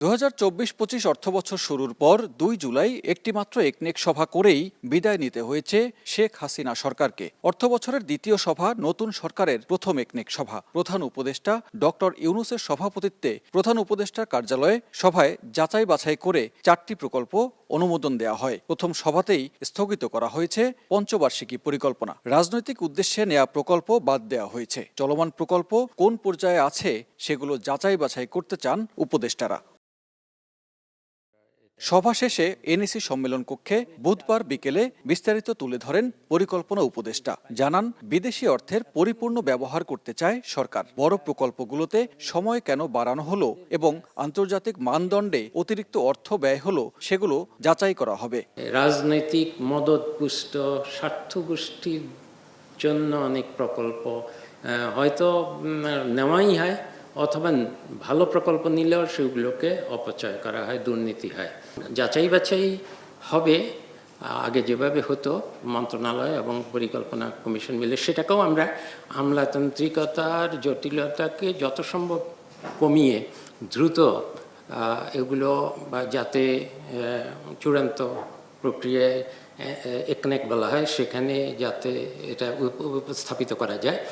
দু হাজার চব্বিশ পঁচিশ অর্থবছর শুরুর পর দুই জুলাই একটিমাত্র একনেক সভা করেই বিদায় নিতে হয়েছে শেখ হাসিনা সরকারকে। অর্থবছরের দ্বিতীয় সভা নতুন সরকারের প্রথম একনেক সভা। প্রধান উপদেষ্টা ডক্টর ইউনুসের সভাপতিত্বে প্রধান উপদেষ্টার কার্যালয়ে সভায় যাচাই বাছাই করে চারটি প্রকল্প অনুমোদন দেওয়া হয়। প্রথম সভাতেই স্থগিত করা হয়েছে পঞ্চবার্ষিকী পরিকল্পনা। রাজনৈতিক উদ্দেশ্যে নেওয়া প্রকল্প বাদ দেওয়া হয়েছে। চলমান প্রকল্প কোন পর্যায়ে আছে সেগুলো যাচাই বাছাই করতে চান উপদেষ্টারা। সভা শেষে এনএসি সম্মেলন কক্ষে বুধবার বিকেলে বিস্তারিত তুলে ধরেন পরিকল্পনা উপদেষ্টা। জানান, বিদেশি অর্থের পরিপূর্ণ ব্যবহার করতে চায় সরকার। বড় প্রকল্পগুলোতে সময় কেন বাড়ানো হলো এবং আন্তর্জাতিক মানদণ্ডে অতিরিক্ত অর্থ ব্যয় হলো সেগুলো যাচাই করা হবে। রাজনৈতিক মদতপুষ্ট স্বার্থগোষ্ঠীর জন্য অনেক প্রকল্প হয়তো নেওয়াই হয়। অথবা ভালো প্রকল্প নিলেও সেগুলোকে অপচয় করা হয়, দুর্নীতি হয়। যাচাই বাছাই হবে, আগে যেভাবে হতো, মন্ত্রণালয় এবং পরিকল্পনা কমিশন মিলে সেটাকেও আমরা আমলাতান্ত্রিকতার জটিলতাকে যত সম্ভব কমিয়ে দ্রুত এগুলো বা যাতে চূড়ান্ত প্রক্রিয়ায় একনেক বলা হয়, সেখানে যাতে এটা উপ- উপস্থাপিত করা যায়।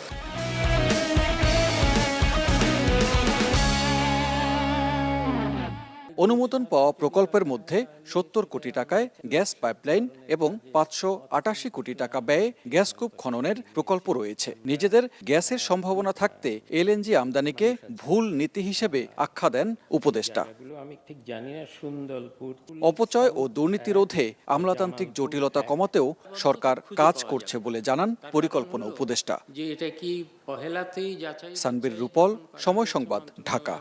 অনুমোদন পাওয়া প্রকল্পের মধ্যে সত্তর কোটি টাকায় গ্যাস পাইপলাইন এবং পাঁচশো আটাশি কোটি টাকা ব্যয়ে গ্যাস কূপ খননের প্রকল্প রয়েছে। নিজেদের গ্যাসের সম্ভাবনা থাকতে এলএনজি আমদানিকে ভুল নীতি হিসেবে আখ্যা দেন উপদেষ্টা। অপচয় ও দুর্নীতি রোধে আমলাতান্ত্রিক জটিলতা কমাতেও সরকার কাজ করছে বলে জানান পরিকল্পনা উপদেষ্টা। সানবির রূপল সময় সংবাদ ঢাকা।